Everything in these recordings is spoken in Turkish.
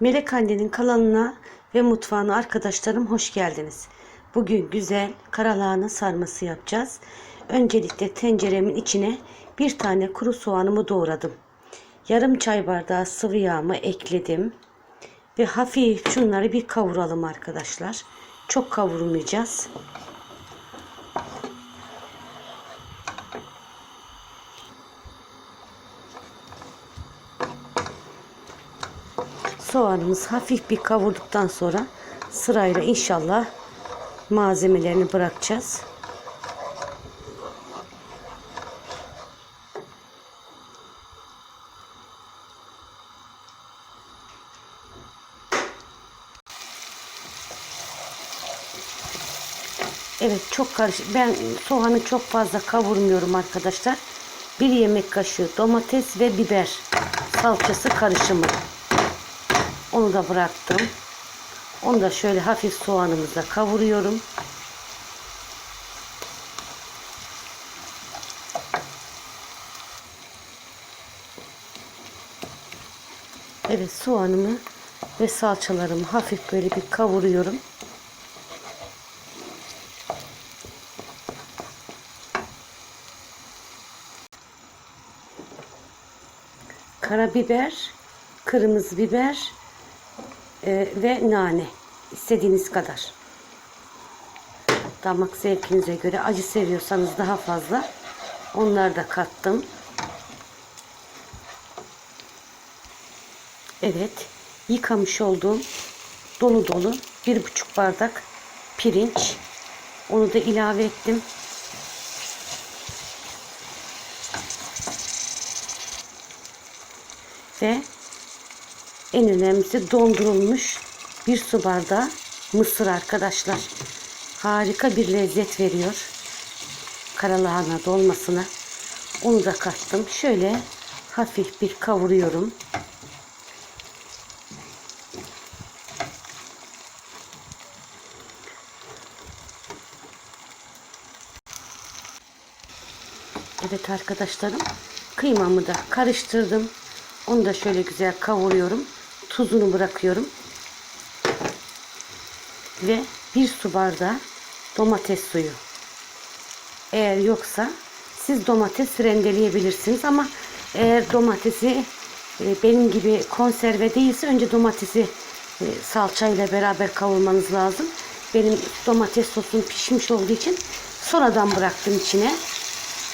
Melek Anne'nin kanalına ve mutfağına arkadaşlarım hoş geldiniz. Bugün güzel karalahana sarması yapacağız. Öncelikle tenceremin içine bir tane kuru soğanımı doğradım. Yarım çay bardağı sıvı yağımı ekledim. Ve hafif şunları bir kavuralım arkadaşlar. Çok kavurmayacağız. Soğanımız hafif bir kavurduktan sonra sırayla inşallah malzemelerini bırakacağız. Evet çok karışık. Ben soğanı çok fazla kavurmuyorum arkadaşlar. Bir yemek kaşığı domates ve biber salçası karışımı. Onu da bıraktım. Onu da şöyle hafif soğanımızla kavuruyorum. Evet soğanımı ve salçalarımı hafif böyle bir kavuruyorum. Karabiber, kırmızı biber e, ve nane istediğiniz kadar. Damak zevkinize göre acı seviyorsanız daha fazla onları da kattım. Evet yıkamış olduğum dolu dolu bir buçuk bardak pirinç onu da ilave ettim. Ve en önemlisi dondurulmuş bir su bardağı mısır arkadaşlar. Harika bir lezzet veriyor. Karalahana dolmasına. Onu da kattım. Şöyle hafif bir kavuruyorum. Evet arkadaşlarım kıymamı da karıştırdım. Onu da şöyle güzel kavuruyorum. Tuzunu bırakıyorum. Ve bir su bardağı domates suyu. Eğer yoksa siz domates rendeleyebilirsiniz ama eğer domatesi e, benim gibi konserve değilse önce domatesi e, salçayla beraber kavurmanız lazım. Benim domates sosum pişmiş olduğu için sonradan bıraktım içine.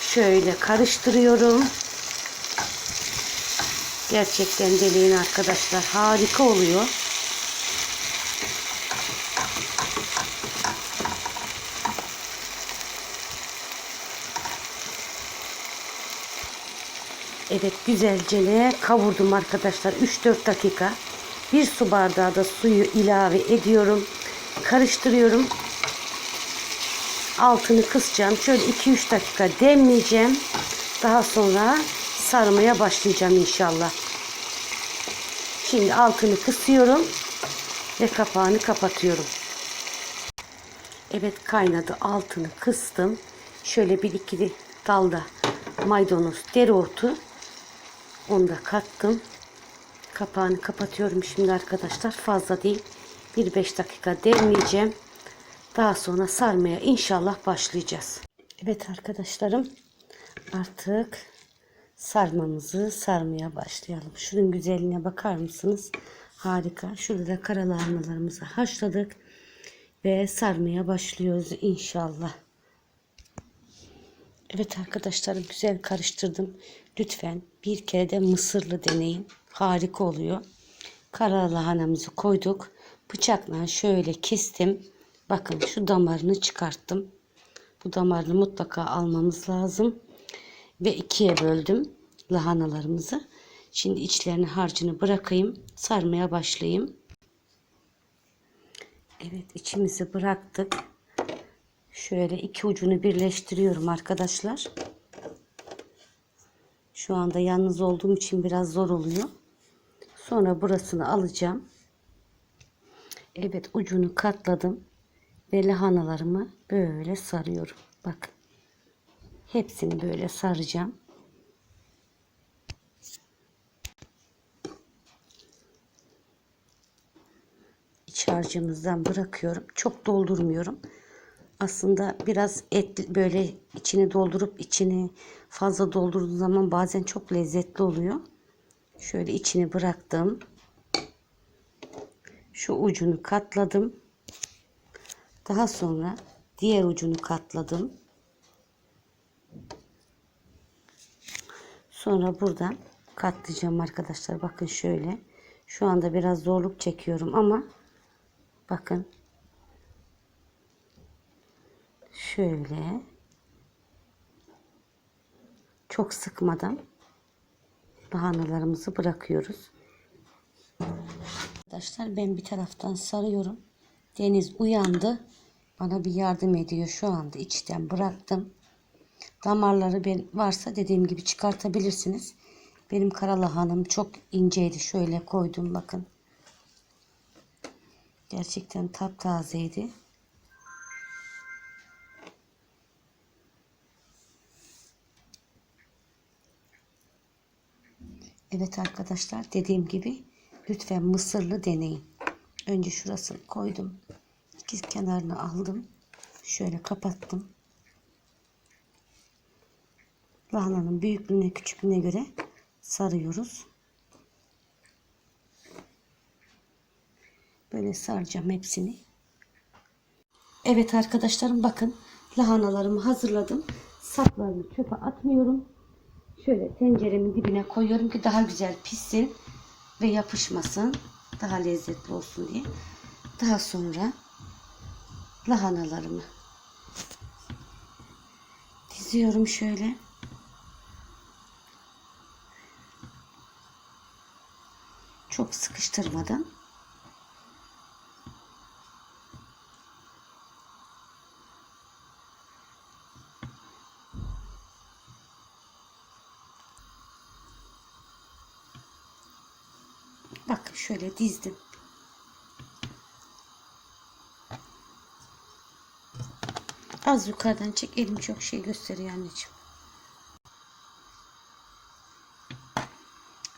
Şöyle karıştırıyorum. Gerçekten deneyin arkadaşlar. Harika oluyor. Evet güzelce kavurdum arkadaşlar. 3-4 dakika. Bir su bardağı da suyu ilave ediyorum. Karıştırıyorum. Altını kısacağım. Şöyle 2-3 dakika demleyeceğim. Daha sonra sarmaya başlayacağım inşallah. Şimdi altını kısıyorum ve kapağını kapatıyorum. Evet kaynadı. Altını kıstım. Şöyle bir iki dalda maydanoz, dereotu onu da kattım. Kapağını kapatıyorum şimdi arkadaşlar. Fazla değil. Bir beş dakika demleyeceğim. Daha sonra sarmaya inşallah başlayacağız. Evet arkadaşlarım artık sarmamızı sarmaya başlayalım. Şunun güzelliğine bakar mısınız? Harika. Şurada da karalahanalarımızı haşladık. Ve sarmaya başlıyoruz inşallah. Evet arkadaşlarım güzel karıştırdım. Lütfen bir kere de mısırlı deneyin. Harika oluyor. Karalahanamızı koyduk. Bıçakla şöyle kestim. Bakın şu damarını çıkarttım. Bu damarını mutlaka almamız lazım. Ve ikiye böldüm lahanalarımızı. Şimdi içlerini harcını bırakayım. Sarmaya başlayayım. Evet içimizi bıraktık. Şöyle iki ucunu birleştiriyorum arkadaşlar. Şu anda yalnız olduğum için biraz zor oluyor. Sonra burasını alacağım. Evet ucunu katladım. Ve lahanalarımı böyle sarıyorum. Bakın. Hepsini böyle saracağım. Harcımızdan bırakıyorum. Çok doldurmuyorum. Aslında biraz et böyle içini doldurup içini fazla doldurduğun zaman bazen çok lezzetli oluyor. Şöyle içini bıraktım. Şu ucunu katladım. Daha sonra diğer ucunu katladım. Sonra buradan katlayacağım arkadaşlar. Bakın şöyle. Şu anda biraz zorluk çekiyorum ama bakın şöyle çok sıkmadan lahanalarımızı bırakıyoruz. Arkadaşlar ben bir taraftan sarıyorum. Deniz uyandı. Bana bir yardım ediyor şu anda. içten bıraktım. Damarları ben varsa dediğim gibi çıkartabilirsiniz. Benim karalahanım çok inceydi. Şöyle koydum bakın. Gerçekten taptazeydi. Evet arkadaşlar dediğim gibi lütfen mısırlı deneyin. Önce şurasını koydum. İki kenarını aldım. Şöyle kapattım. Lahananın büyüklüğüne küçüklüğüne göre sarıyoruz. Böyle saracağım hepsini. Evet arkadaşlarım bakın lahanalarımı hazırladım. Saplarını çöpe atmıyorum. Şöyle tenceremin dibine koyuyorum ki daha güzel pişsin ve yapışmasın. Daha lezzetli olsun diye. Daha sonra lahanalarımı diziyorum şöyle. Çok sıkıştırmadan. Bakın şöyle dizdim. Az yukarıdan çek. Elim çok şey gösteriyor anneciğim.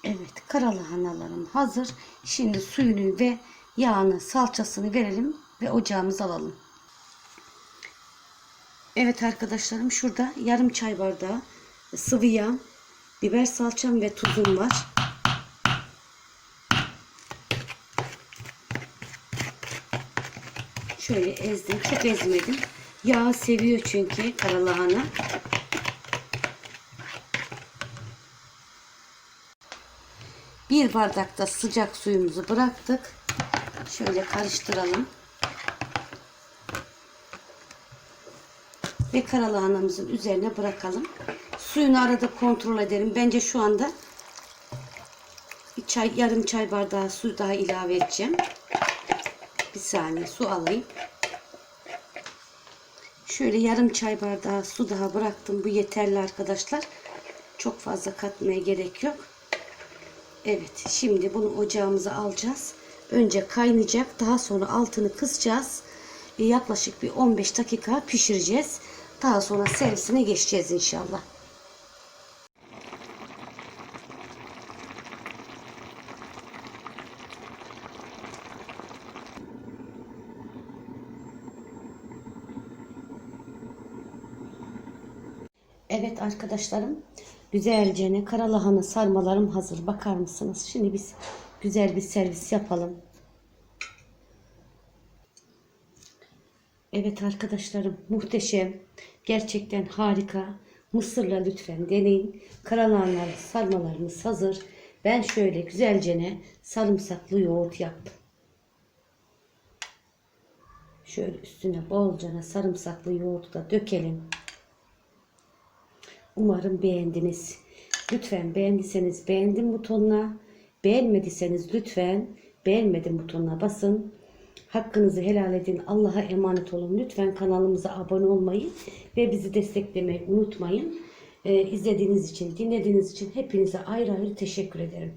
Evet. Karalahanalarım hazır. Şimdi suyunu ve yağını, salçasını verelim ve ocağımıza alalım. Evet arkadaşlarım şurada yarım çay bardağı sıvı yağ, biber salçam ve tuzum var. Şöyle ezdim. Çok ezmedim. Yağ seviyor çünkü karalahana. Bir bardakta sıcak suyumuzu bıraktık. Şöyle karıştıralım. Ve karalahanamızın üzerine bırakalım. Suyunu arada kontrol edelim. Bence şu anda bir çay, yarım çay bardağı su daha ilave edeceğim. Bir saniye su alayım. Şöyle yarım çay bardağı su daha bıraktım. Bu yeterli arkadaşlar. Çok fazla katmaya gerek yok. Evet şimdi bunu ocağımıza alacağız. Önce kaynayacak. Daha sonra altını kısacağız. E, yaklaşık bir 15 dakika pişireceğiz. Daha sonra servisine geçeceğiz inşallah. Evet arkadaşlarım güzelce ne karalahana sarmalarım hazır. Bakar mısınız? Şimdi biz güzel bir servis yapalım. Evet arkadaşlarım muhteşem. Gerçekten harika. Mısırla lütfen deneyin. Karalahana sarmalarımız hazır. Ben şöyle güzelce ne sarımsaklı yoğurt yaptım. Şöyle üstüne bolca sarımsaklı yoğurdu da dökelim. Umarım beğendiniz. Lütfen beğendiyseniz beğendim butonuna, beğenmediyseniz lütfen beğenmedim butonuna basın. Hakkınızı helal edin. Allah'a emanet olun. Lütfen kanalımıza abone olmayı ve bizi desteklemeyi unutmayın. Ee, izlediğiniz için, dinlediğiniz için hepinize ayrı ayrı teşekkür ederim.